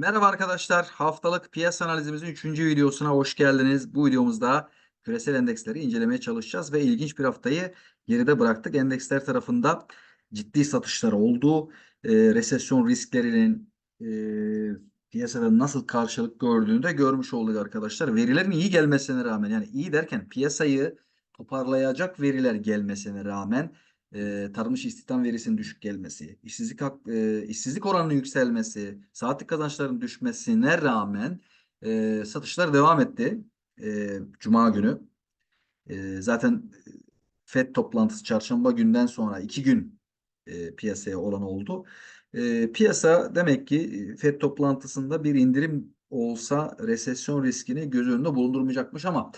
Merhaba arkadaşlar. Haftalık piyasa analizimizin 3. videosuna hoş geldiniz. Bu videomuzda küresel endeksleri incelemeye çalışacağız ve ilginç bir haftayı geride bıraktık. Endeksler tarafında ciddi satışlar oldu. Ee, resesyon risklerinin e, piyasada nasıl karşılık gördüğünü de görmüş olduk arkadaşlar. Verilerin iyi gelmesine rağmen yani iyi derken piyasayı toparlayacak veriler gelmesine rağmen e, tarımış istihdam verisinin düşük gelmesi, işsizlik hak- e, işsizlik oranının yükselmesi, saatlik kazançların düşmesine rağmen e, satışlar devam etti. E, Cuma günü. E, zaten FED toplantısı çarşamba günden sonra iki gün e, piyasaya olan oldu. E, piyasa demek ki FED toplantısında bir indirim olsa resesyon riskini göz önünde bulundurmayacakmış ama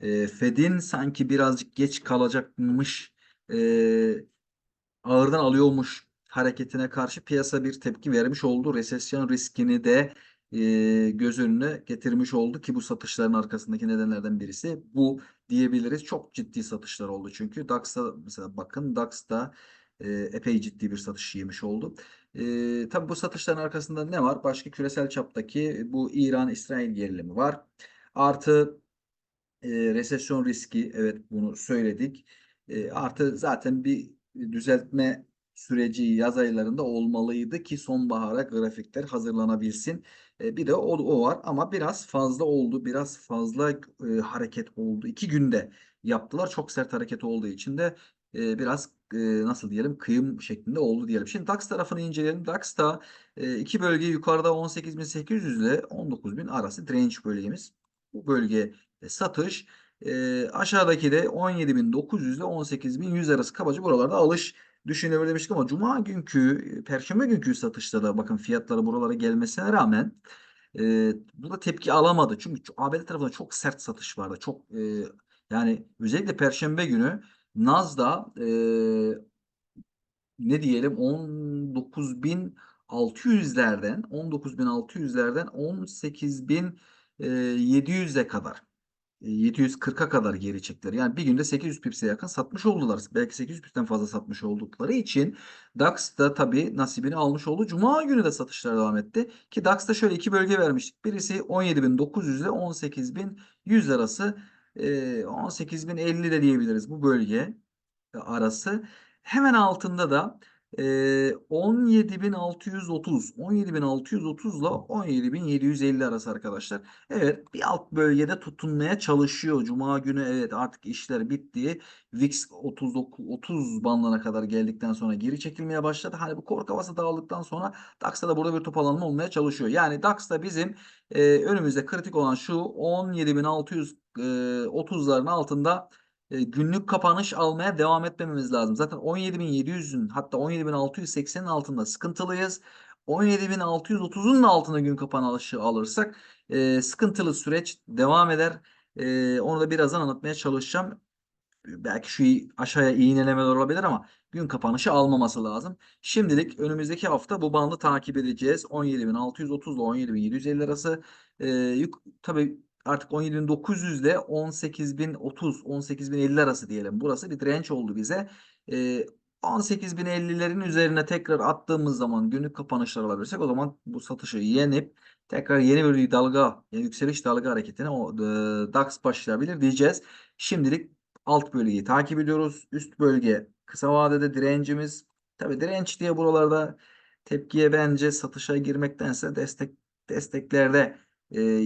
e, Fed'in sanki birazcık geç kalacakmış e, ağırdan alıyormuş hareketine karşı piyasa bir tepki vermiş oldu. Resesyon riskini de e, göz önüne getirmiş oldu ki bu satışların arkasındaki nedenlerden birisi bu diyebiliriz. Çok ciddi satışlar oldu çünkü DAX'ta mesela bakın DAX'ta e, epey ciddi bir satış yemiş oldu. E, tabii bu satışların arkasında ne var? Başka küresel çaptaki bu İran-İsrail gerilimi var. Artı e, resesyon riski evet bunu söyledik. E, artı zaten bir düzeltme süreci yaz aylarında olmalıydı ki sonbahara grafikler hazırlanabilsin. E, bir de o, o var ama biraz fazla oldu. Biraz fazla e, hareket oldu. İki günde yaptılar. Çok sert hareket olduğu için de e, biraz e, nasıl diyelim kıyım şeklinde oldu diyelim. Şimdi DAX tarafını inceleyelim. DAX'ta e, iki bölge yukarıda 18.800 ile 19.000 arası direnç bölgemiz. Bu bölge e, satış. E, aşağıdaki de 17.900 ile 18.100 arası kabaca buralarda alış düşünebilir demiştik ama Cuma günkü, Perşembe günkü satışta da bakın fiyatları buralara gelmesine rağmen e, burada tepki alamadı. Çünkü ABD tarafında çok sert satış vardı. Çok e, yani özellikle Perşembe günü Naz'da e, ne diyelim 19.600'lerden 19.600'lerden 18.700'e kadar 740'a kadar geri çektiler. Yani bir günde 800 pipse yakın satmış oldular. Belki 800 pipsten fazla satmış oldukları için DAX da tabii nasibini almış oldu. Cuma günü de satışlar devam etti. Ki DAX'ta şöyle iki bölge vermiştik. Birisi 17.900 ile 18.100 arası. E, 18.050 de diyebiliriz bu bölge arası. Hemen altında da e, 17.630 17.630 ile 17.750 arası arkadaşlar. Evet bir alt bölgede tutunmaya çalışıyor. Cuma günü evet artık işler bitti. VIX 39 30 bandına kadar geldikten sonra geri çekilmeye başladı. Hani bu korku havası dağıldıktan sonra DAX'ta da burada bir toparlanma olmaya çalışıyor. Yani DAX'ta bizim e, önümüzde kritik olan şu 17.630'ların altında e, günlük kapanış almaya devam etmememiz lazım. Zaten 17.700'ün hatta 17.680'in altında sıkıntılıyız. 17.630'un altına gün kapanışı alırsak e, sıkıntılı süreç devam eder. E, onu da birazdan anlatmaya çalışacağım. Belki şu aşağıya iğnelemeler olabilir ama gün kapanışı almaması lazım. Şimdilik önümüzdeki hafta bu bandı takip edeceğiz. 17.630 ile 17.750 arası. E, tabii artık 17.900 ile 18.030 18.050 arası diyelim. Burası bir direnç oldu bize. E, 18.050'lerin üzerine tekrar attığımız zaman günlük kapanışlar alabilirsek o zaman bu satışı yenip tekrar yeni bir dalga yani yükseliş dalga hareketine o e, DAX başlayabilir diyeceğiz. Şimdilik alt bölgeyi takip ediyoruz. Üst bölge kısa vadede direncimiz. Tabi direnç diye buralarda tepkiye bence satışa girmektense destek desteklerde e,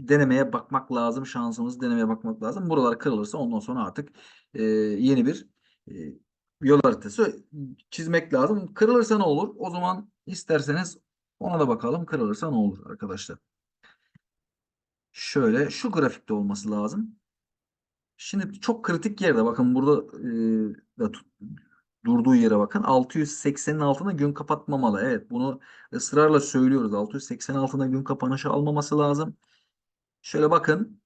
denemeye bakmak lazım. Şansımızı denemeye bakmak lazım. Buralar kırılırsa ondan sonra artık e, yeni bir e, yol haritası çizmek lazım. Kırılırsa ne olur? O zaman isterseniz ona da bakalım. Kırılırsa ne olur arkadaşlar? Şöyle şu grafikte olması lazım. Şimdi çok kritik yerde bakın burada e, da tut- durduğu yere bakın. 680'in altına gün kapatmamalı. Evet bunu ısrarla söylüyoruz. 680 altına gün kapanışı almaması lazım. Şöyle bakın.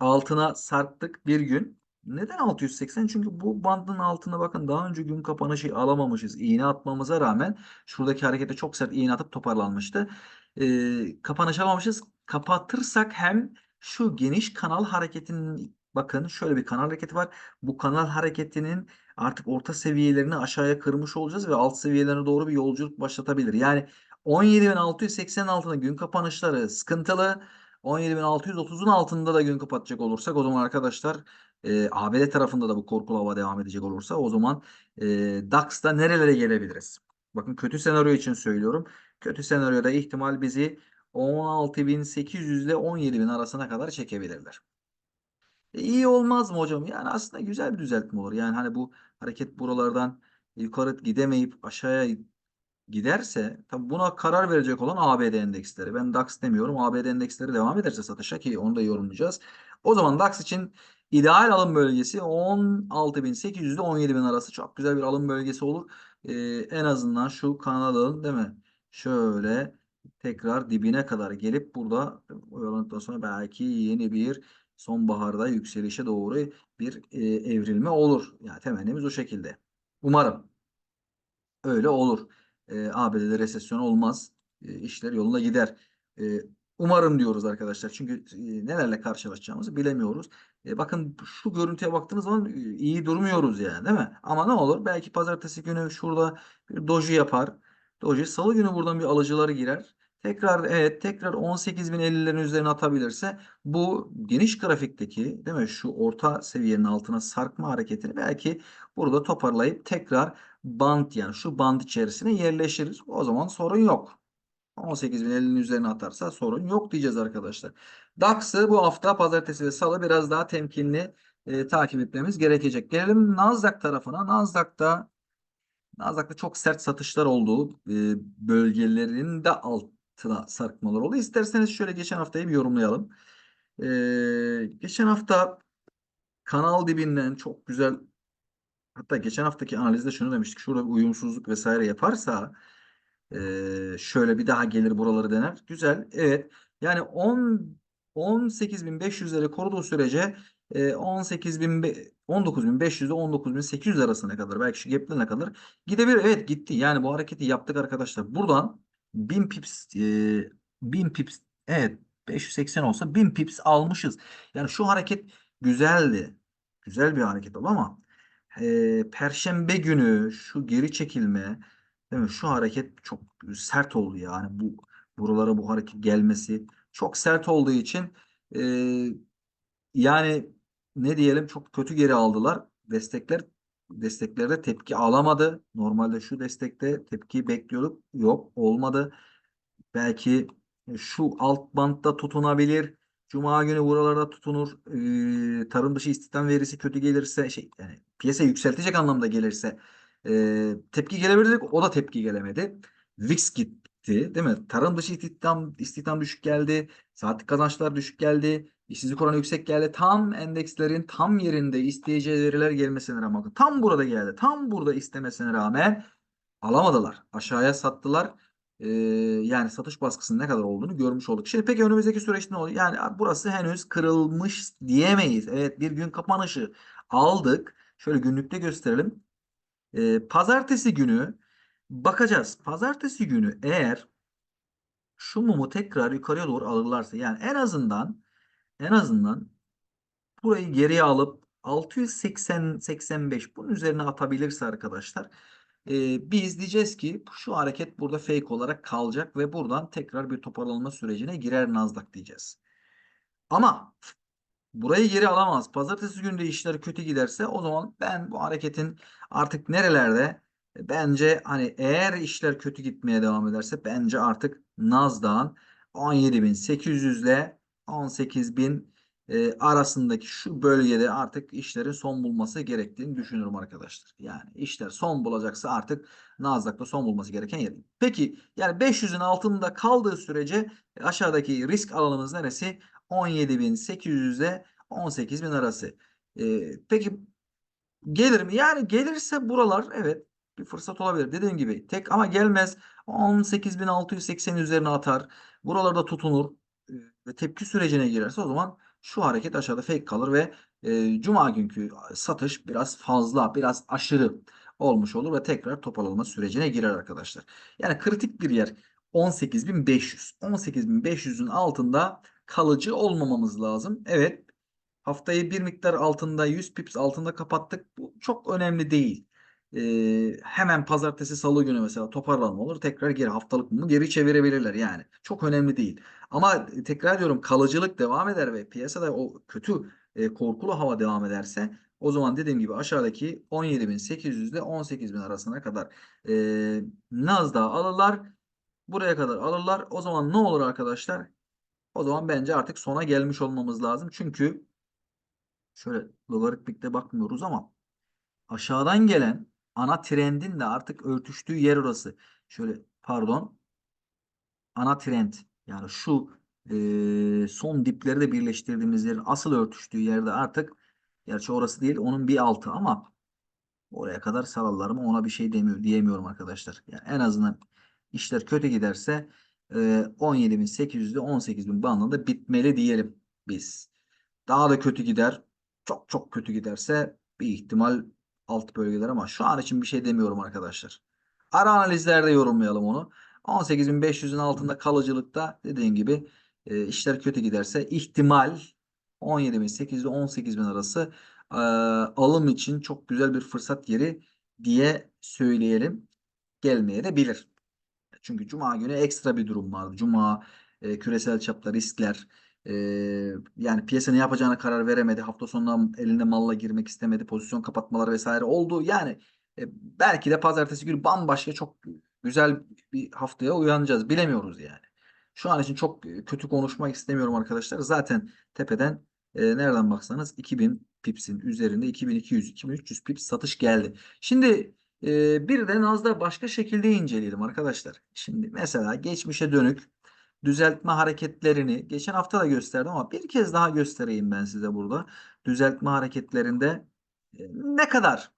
Altına sarktık bir gün. Neden 680? Çünkü bu bandın altına bakın daha önce gün kapanışı alamamışız. İğne atmamıza rağmen şuradaki harekete çok sert iğne atıp toparlanmıştı. Ee, kapanış alamamışız. Kapatırsak hem şu geniş kanal hareketinin Bakın şöyle bir kanal hareketi var. Bu kanal hareketinin artık orta seviyelerini aşağıya kırmış olacağız ve alt seviyelerine doğru bir yolculuk başlatabilir. Yani 17.680'in altında gün kapanışları sıkıntılı. 17.630'un altında da gün kapatacak olursak o zaman arkadaşlar e, ABD tarafında da bu korkulu hava devam edecek olursa o zaman e, DAX'ta nerelere gelebiliriz? Bakın kötü senaryo için söylüyorum. Kötü senaryoda ihtimal bizi 16.800 ile 17.000 arasına kadar çekebilirler. E, iyi olmaz mı hocam? Yani aslında güzel bir düzeltme olur. Yani hani bu hareket buralardan yukarı gidemeyip aşağıya giderse tabii buna karar verecek olan ABD endeksleri. Ben DAX demiyorum. ABD endeksleri devam ederse satışa ki onu da yorumlayacağız. O zaman DAX için ideal alım bölgesi 16.800 ile 17.000 arası çok güzel bir alım bölgesi olur. Ee, en azından şu kanalın değil mi? Şöyle tekrar dibine kadar gelip burada oyalandıktan sonra belki yeni bir sonbaharda yükselişe doğru bir e, evrilme olur. Yani temennimiz o şekilde. Umarım öyle olur. E, ABD'de resesyon olmaz. E, işler yoluna gider. E, umarım diyoruz arkadaşlar. Çünkü e, nelerle karşılaşacağımızı bilemiyoruz. E, bakın şu görüntüye baktığınız zaman e, iyi durmuyoruz yani değil mi? Ama ne olur? Belki pazartesi günü şurada bir doji yapar. Doji salı günü buradan bir alıcıları girer. Tekrar evet tekrar 18.050'lerin üzerine atabilirse bu geniş grafikteki değil mi şu orta seviyenin altına sarkma hareketini belki burada toparlayıp tekrar band yani şu band içerisine yerleşiriz. O zaman sorun yok. 18.050'nin üzerine atarsa sorun yok diyeceğiz arkadaşlar. DAX'ı bu hafta pazartesi ve salı biraz daha temkinli e, takip etmemiz gerekecek. Gelelim Nasdaq tarafına. Nasdaq'ta Nasdaq'ta çok sert satışlar olduğu e, bölgelerin de altına sarkmalar oldu. İsterseniz şöyle geçen haftayı bir yorumlayalım. E, geçen hafta kanal dibinden çok güzel hatta geçen haftaki analizde şunu demiştik. Şurada uyumsuzluk vesaire yaparsa e, şöyle bir daha gelir buraları dener. Güzel. Evet. Yani 10 18.500'leri koruduğu sürece e, 18.000 19.500 ile 19.800 arasına kadar belki şu gap'lerine kadar gidebilir. Evet gitti. Yani bu hareketi yaptık arkadaşlar. Buradan 1000 pips e, 1000 pips evet 580 olsa 1000 pips almışız. Yani şu hareket güzeldi. Güzel bir hareket oldu ama e, Perşembe günü şu geri çekilme değil mi? Şu hareket çok sert oldu yani bu buralara bu hareket gelmesi çok sert olduğu için e, yani ne diyelim çok kötü geri aldılar. Destekler desteklerde tepki alamadı. Normalde şu destekte tepki bekliyorduk. Yok olmadı. Belki şu alt bantta tutunabilir. Cuma günü buralarda tutunur. Ee, tarım dışı istihdam verisi kötü gelirse şey yani piyasa yükseltecek anlamda gelirse e, tepki gelebilir. O da tepki gelemedi. VIX gitti değil mi? Tarım dışı istihdam, istihdam düşük geldi. Saatlik kazançlar düşük geldi. İşsizlik oranı yüksek geldi. Tam endekslerin tam yerinde isteyeceği veriler gelmesine rağmen tam burada geldi. Tam burada istemesine rağmen alamadılar. Aşağıya sattılar. Ee, yani satış baskısının ne kadar olduğunu görmüş olduk. Şimdi peki önümüzdeki süreçte ne oluyor? Yani burası henüz kırılmış diyemeyiz. Evet bir gün kapanışı aldık. Şöyle günlükte gösterelim. Ee, pazartesi günü bakacağız. Pazartesi günü eğer şu mumu tekrar yukarıya doğru alırlarsa yani en azından en azından burayı geriye alıp 680-85 bunun üzerine atabilirse arkadaşlar e, biz diyeceğiz ki şu hareket burada fake olarak kalacak ve buradan tekrar bir toparlanma sürecine girer Nasdaq diyeceğiz. Ama burayı geri alamaz. Pazartesi günü de işler kötü giderse o zaman ben bu hareketin artık nerelerde bence hani eğer işler kötü gitmeye devam ederse bence artık Nasdaq'ın 17.800 ile 18.000 e, arasındaki şu bölgede artık işlerin son bulması gerektiğini düşünüyorum arkadaşlar. Yani işler son bulacaksa artık Nasdaq'ta son bulması gereken yer. Peki yani 500'ün altında kaldığı sürece aşağıdaki risk alanımız neresi? 17.800 ile 18.000 arası. E, peki gelir mi? Yani gelirse buralar evet bir fırsat olabilir. Dediğim gibi tek ama gelmez 18.680 üzerine atar. Buralarda tutunur ve tepki sürecine girerse o zaman şu hareket aşağıda fake kalır ve e, cuma günkü satış biraz fazla, biraz aşırı olmuş olur ve tekrar toparlanma sürecine girer arkadaşlar. Yani kritik bir yer 18.500. 18.500'ün altında kalıcı olmamamız lazım. Evet Haftayı bir miktar altında 100 pips altında kapattık. Bu çok önemli değil. Ee, hemen pazartesi salı günü mesela toparlanma olur. Tekrar geri haftalık mumu geri çevirebilirler yani. Çok önemli değil. Ama tekrar diyorum kalıcılık devam eder ve piyasada o kötü e, korkulu hava devam ederse o zaman dediğim gibi aşağıdaki 17.800 ile 18.000 arasına kadar e, Nasdaq alırlar. Buraya kadar alırlar. O zaman ne olur arkadaşlar? O zaman bence artık sona gelmiş olmamız lazım. Çünkü şöyle logaritmikte bakmıyoruz ama aşağıdan gelen ana trendin de artık örtüştüğü yer orası. Şöyle pardon. Ana trend yani şu e, son dipleri de birleştirdiğimiz yerin asıl örtüştüğü yerde artık gerçi orası değil onun bir altı ama oraya kadar sararlar ona bir şey demiyor diyemiyorum arkadaşlar. Yani en azından işler kötü giderse e, 17.800 ile 18.000 bandında bitmeli diyelim biz. Daha da kötü gider. Çok çok kötü giderse bir ihtimal alt bölgeler ama şu an için bir şey demiyorum arkadaşlar. Ara analizlerde yorumlayalım onu. 18.500'ün altında kalıcılıkta dediğim gibi e, işler kötü giderse ihtimal 17.800 ile 18.000 arası e, alım için çok güzel bir fırsat yeri diye söyleyelim. Gelmeye de bilir. Çünkü Cuma günü ekstra bir durum vardı. Cuma e, küresel çapta riskler e, yani piyasa ne yapacağına karar veremedi. Hafta sonunda elinde malla girmek istemedi. Pozisyon kapatmaları vesaire oldu. Yani e, belki de pazartesi günü bambaşka çok güzel bir haftaya uyanacağız. Bilemiyoruz yani. Şu an için çok kötü konuşmak istemiyorum arkadaşlar. Zaten tepeden e, nereden baksanız 2000 pipsin üzerinde 2200-2300 pips satış geldi. Şimdi e, bir de Naz'da başka şekilde inceleyelim arkadaşlar. Şimdi mesela geçmişe dönük düzeltme hareketlerini geçen hafta da gösterdim ama bir kez daha göstereyim ben size burada. Düzeltme hareketlerinde e, ne kadar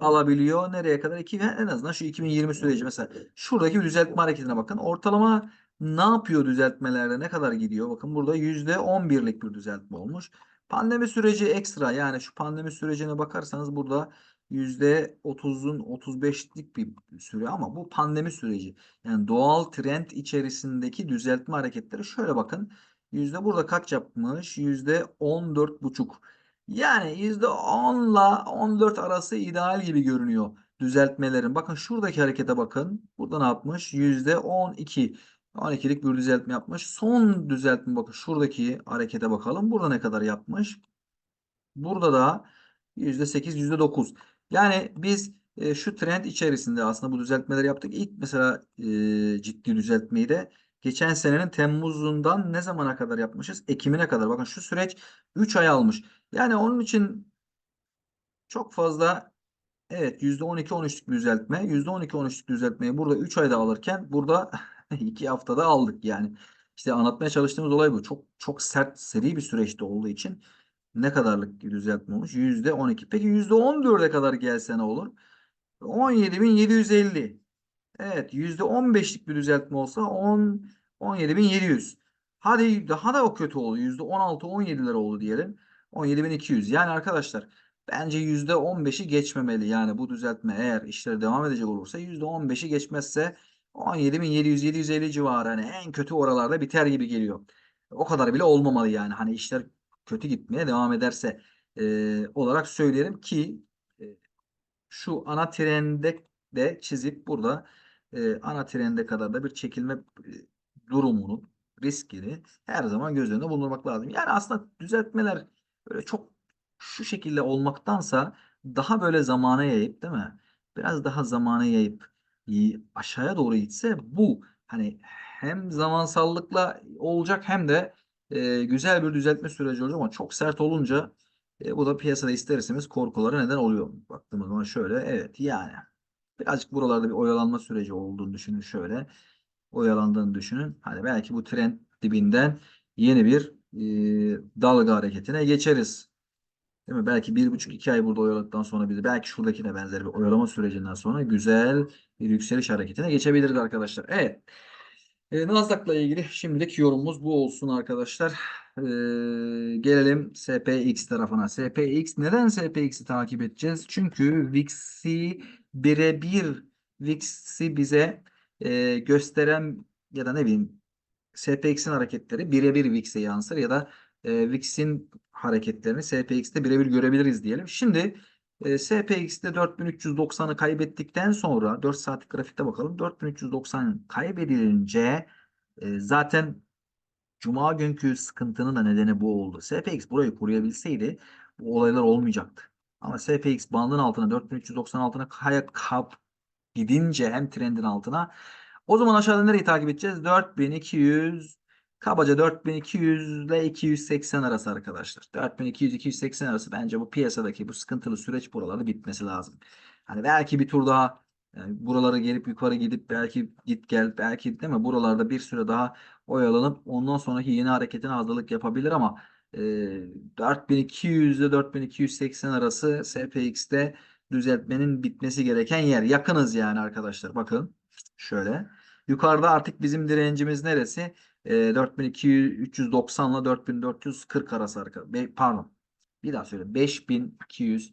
alabiliyor. Nereye kadar? İki, en azından şu 2020 süreci mesela şuradaki düzeltme hareketine bakın. Ortalama ne yapıyor düzeltmelerde? Ne kadar gidiyor? Bakın burada %11'lik bir düzeltme olmuş. Pandemi süreci ekstra yani şu pandemi sürecine bakarsanız burada %30'un 35'lik bir süre ama bu pandemi süreci. Yani doğal trend içerisindeki düzeltme hareketleri şöyle bakın. Yüzde burada kaç yapmış? Yüzde 14,5. Yani %10 ile 14 arası ideal gibi görünüyor düzeltmelerin. Bakın şuradaki harekete bakın. Burada ne yapmış? %12. 12'lik bir düzeltme yapmış. Son düzeltme bakın şuradaki harekete bakalım. Burada ne kadar yapmış? Burada da %8, %9. Yani biz e, şu trend içerisinde aslında bu düzeltmeleri yaptık. İlk mesela e, ciddi düzeltmeyi de geçen senenin Temmuz'undan ne zamana kadar yapmışız? Ekim'ine kadar. Bakın şu süreç 3 ay almış. Yani onun için çok fazla evet %12-13'lük bir düzeltme. %12-13'lük düzeltmeyi burada 3 ayda alırken burada 2 haftada aldık yani. İşte anlatmaya çalıştığımız olay bu. Çok çok sert seri bir süreçte olduğu için ne kadarlık düzeltme olmuş? %12. Peki %14'e kadar gelse ne olur? 17.750. Evet %15'lik bir düzeltme olsa 10 17.700. Hadi daha da o kötü oldu. %16-17'ler oldu diyelim. 17.200. Yani arkadaşlar bence %15'i geçmemeli. Yani bu düzeltme eğer işleri devam edecek olursa %15'i geçmezse 17.700-750 civarı hani en kötü oralarda biter gibi geliyor. O kadar bile olmamalı yani. Hani işler kötü gitmeye devam ederse e, olarak söyleyelim ki e, şu ana trende de çizip burada e, ana trende kadar da bir çekilme e, durumunu, riskini her zaman göz önünde bulundurmak lazım. Yani aslında düzeltmeler böyle çok şu şekilde olmaktansa daha böyle zamana yayıp değil mi? Biraz daha zamana yayıp aşağıya doğru gitse bu hani hem zamansallıkla olacak hem de e, güzel bir düzeltme süreci olacak ama çok sert olunca e, bu da piyasada ister istemez korkulara neden oluyor. Baktığımız zaman şöyle evet yani birazcık buralarda bir oyalanma süreci olduğunu düşünün şöyle oyalandığını düşünün. Hani belki bu trend dibinden yeni bir e, dalga hareketine geçeriz. Değil mi? Belki bir buçuk iki ay burada oyaladıktan sonra bir de belki şuradakine benzer bir oyalama sürecinden sonra güzel bir yükseliş hareketine geçebiliriz arkadaşlar. Evet. E, Nasdaq'la ilgili şimdilik yorumumuz bu olsun arkadaşlar. E, gelelim SPX tarafına. SPX neden SPX'i takip edeceğiz? Çünkü VIX'i birebir VIX'i bize e, gösteren ya da ne bileyim SPX'in hareketleri birebir VIX'e yansır ya da e, VIX'in hareketlerini SPX'te birebir görebiliriz diyelim. Şimdi e, SPX'te 4390'ı kaybettikten sonra 4 saatlik grafikte bakalım. 4390 kaybedilince e, zaten Cuma günkü sıkıntının da nedeni bu oldu. SPX burayı koruyabilseydi bu olaylar olmayacaktı. Ama SPX bandın altına 4390 altına kaya kap gidince hem trendin altına o zaman aşağıda nereyi takip edeceğiz? 4200 kabaca 4200 ile 280 arası arkadaşlar. 4200-280 arası bence bu piyasadaki bu sıkıntılı süreç buralarda bitmesi lazım. Hani belki bir tur daha yani buralara gelip yukarı gidip belki git gel belki değil mi buralarda bir süre daha oyalanıp ondan sonraki yeni hareketine hazırlık yapabilir ama e, 4200 ile 4280 arası SPX'te düzeltmenin bitmesi gereken yer. Yakınız yani arkadaşlar. Bakın şöyle. Yukarıda artık bizim direncimiz neresi? E, 4290 ile 4440 arası arka. Be- pardon. Bir daha söyle. 5200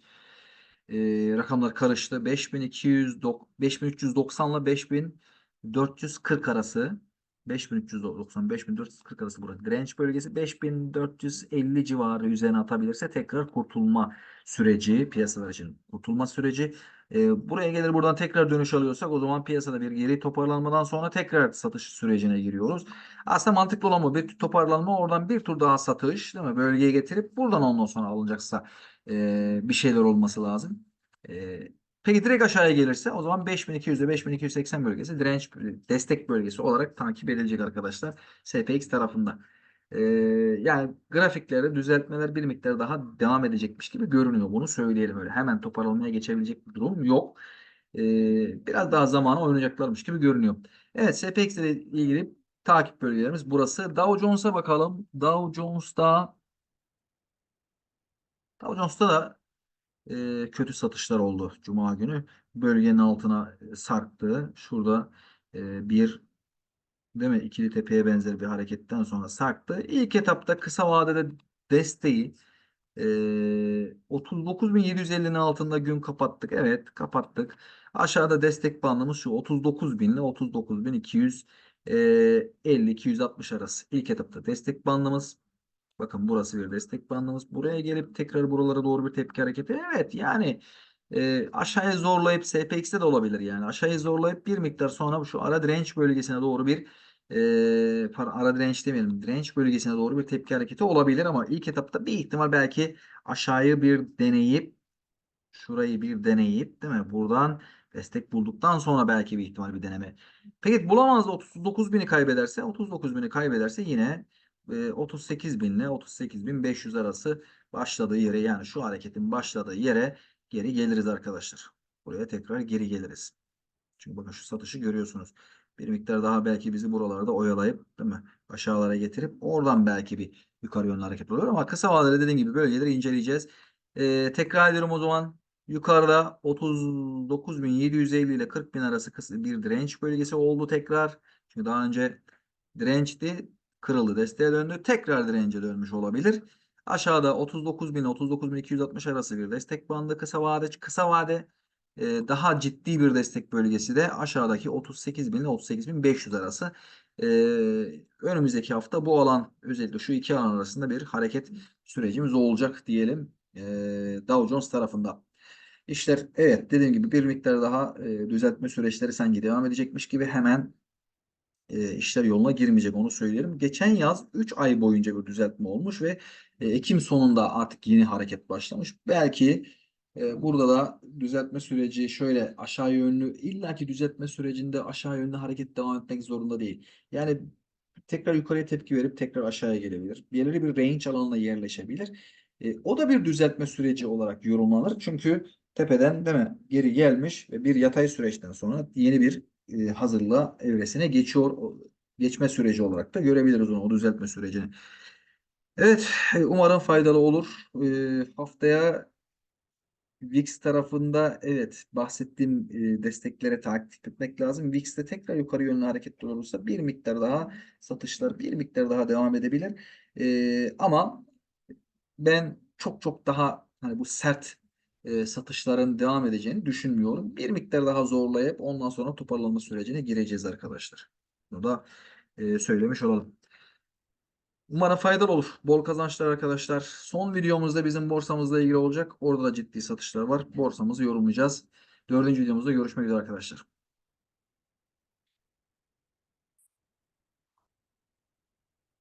e, rakamlar karıştı. 5200 dok- 5390 ile 5440 arası 5390 5440 arası burası direnç bölgesi 5450 civarı üzerine atabilirse tekrar kurtulma süreci piyasalar için kurtulma süreci Ee, buraya gelir buradan tekrar dönüş alıyorsak o zaman piyasada bir geri toparlanmadan sonra tekrar satış sürecine giriyoruz. Aslında mantıklı olan bu bir toparlanma oradan bir tur daha satış değil mi? Bölgeye getirip buradan ondan sonra alınacaksa e, bir şeyler olması lazım. E, Peki direkt aşağıya gelirse o zaman 5200 ile 5280 bölgesi direnç destek bölgesi olarak takip edilecek arkadaşlar SPX tarafında. Ee, yani grafiklerde düzeltmeler bir miktar daha devam edecekmiş gibi görünüyor. Bunu söyleyelim öyle. Hemen toparlanmaya geçebilecek bir durum yok. Ee, biraz daha zamana oynayacaklarmış gibi görünüyor. Evet SPX ile ilgili takip bölgelerimiz burası. Dow Jones'a bakalım. Dow Jones'ta Dow Jones'ta da e, kötü satışlar oldu Cuma günü. Bölgenin altına e, sarktı. Şurada e, bir değil mi? İkili tepeye benzer bir hareketten sonra sarktı. İlk etapta kısa vadede desteği e, 39.750'nin altında gün kapattık. Evet kapattık. Aşağıda destek bandımız şu 39.000 ile 39.250-260 arası. İlk etapta destek bandımız. Bakın burası bir destek bandımız. Buraya gelip tekrar buralara doğru bir tepki hareketi. Evet yani e, aşağıya zorlayıp SPX'de de olabilir yani. Aşağıya zorlayıp bir miktar sonra şu ara direnç bölgesine doğru bir e, para, ara direnç demeyelim. Direnç bölgesine doğru bir tepki hareketi olabilir ama ilk etapta bir ihtimal belki aşağıyı bir deneyip şurayı bir deneyip değil mi? Buradan destek bulduktan sonra belki bir ihtimal bir deneme. Peki bulamaz da 39 bini kaybederse 39 bini kaybederse yine e, 38 bin ile 38 bin 500 arası başladığı yere yani şu hareketin başladığı yere geri geliriz arkadaşlar. Buraya tekrar geri geliriz. Çünkü bakın şu satışı görüyorsunuz. Bir miktar daha belki bizi buralarda oyalayıp değil mi? Aşağılara getirip oradan belki bir yukarı yönlü hareket olur ama kısa vadede dediğim gibi bölgeleri inceleyeceğiz. Ee, tekrar ediyorum o zaman. Yukarıda 39.750 ile 40.000 arası bir direnç bölgesi oldu tekrar. Çünkü daha önce dirençti, kırıldı, desteğe döndü. Tekrar dirence dönmüş olabilir. Aşağıda 39.000 39.260 arası bir destek bandı kısa vade. Kısa vade e, daha ciddi bir destek bölgesi de aşağıdaki 38.000 ile 38.500 arası. E, önümüzdeki hafta bu alan özellikle şu iki alan arasında bir hareket sürecimiz olacak diyelim e, Dow Jones tarafında. İşler evet dediğim gibi bir miktar daha e, düzeltme süreçleri sanki devam edecekmiş gibi hemen e, işler yoluna girmeyecek onu söyleyelim. Geçen yaz 3 ay boyunca bir düzeltme olmuş ve e, Ekim sonunda artık yeni hareket başlamış. Belki e, burada da düzeltme süreci şöyle aşağı yönlü illaki düzeltme sürecinde aşağı yönlü hareket devam etmek zorunda değil. Yani tekrar yukarıya tepki verip tekrar aşağıya gelebilir. Belirli bir range alanına yerleşebilir. E, o da bir düzeltme süreci olarak yorumlanır. Çünkü tepeden değil mi geri gelmiş ve bir yatay süreçten sonra yeni bir e, hazırlığa evresine geçiyor. Geçme süreci olarak da görebiliriz onu o düzeltme sürecini. Evet e, umarım faydalı olur. E, haftaya VIX tarafında evet bahsettiğim e, desteklere takip etmek lazım. VIX'te tekrar yukarı yönlü hareketler olursa bir miktar daha satışlar bir miktar daha devam edebilir. E, ama ben çok çok daha hani bu sert e, satışların devam edeceğini düşünmüyorum. Bir miktar daha zorlayıp ondan sonra toparlanma sürecine gireceğiz arkadaşlar. Bunu da e, söylemiş olalım. Umarım faydalı olur. Bol kazançlar arkadaşlar. Son videomuzda bizim borsamızla ilgili olacak. Orada da ciddi satışlar var. Borsamızı yorumlayacağız. Dördüncü videomuzda görüşmek üzere arkadaşlar.